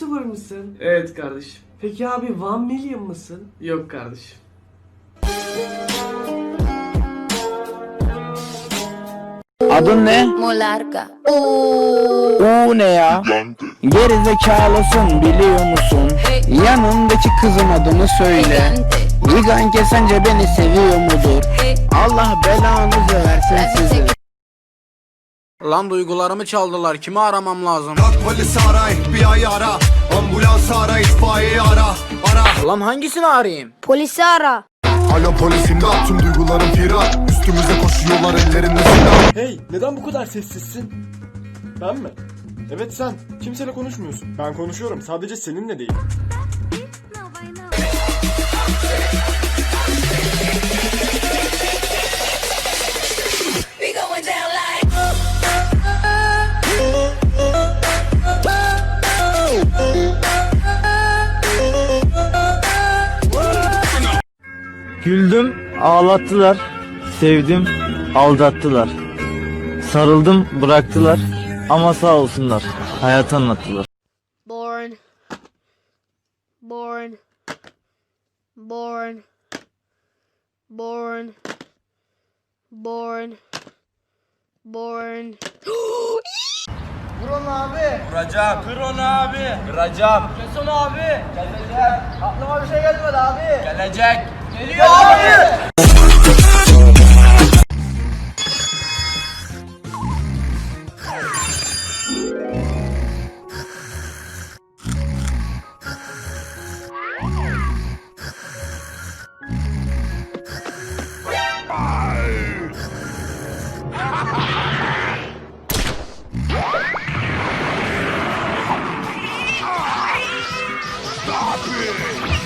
YouTuber mısın? Evet kardeşim. Peki abi 1 milyon mısın? Yok kardeşim. Adın ne? Molarca. U ne ya? Geri zekalısın biliyor musun? Yanındaki kızın adını söyle. Viganke sence beni seviyor mudur? Allah belanızı versin size. Lan duygularımı çaldılar. Kimi aramam lazım? Kalk polisi ara, FBI'yi ara Ambulans ara, itfaiyeyi ara Ara Lan hangisini arayayım? Polisi ara. Alo polis imdat, tüm duygularım firar Üstümüze koşuyorlar ellerinde silah Hey, neden bu kadar sessizsin? Ben mi? Evet sen. Kimseyle konuşmuyorsun. Ben konuşuyorum. Sadece seninle değil. Güldüm, ağlattılar. Sevdim, aldattılar. Sarıldım, bıraktılar. Ama sağ olsunlar. Hayatı anlattılar. Born. Born. Born. Born. Born. Born. Stop it!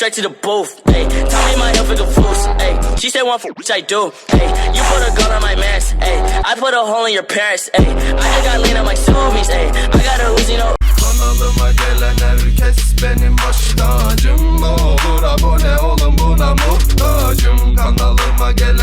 straight to the booth. Hey, tell me my health is a fools. Hey, she said one for which I do. Hey, you put a gun on my mask. Hey, I put a hole in your parents. Hey, I just got lean on my zoomies. Hey, I got a Uzi no. Gelen herkes benim baş tacım Olur abone olun buna muhtacım Kanalıma gelen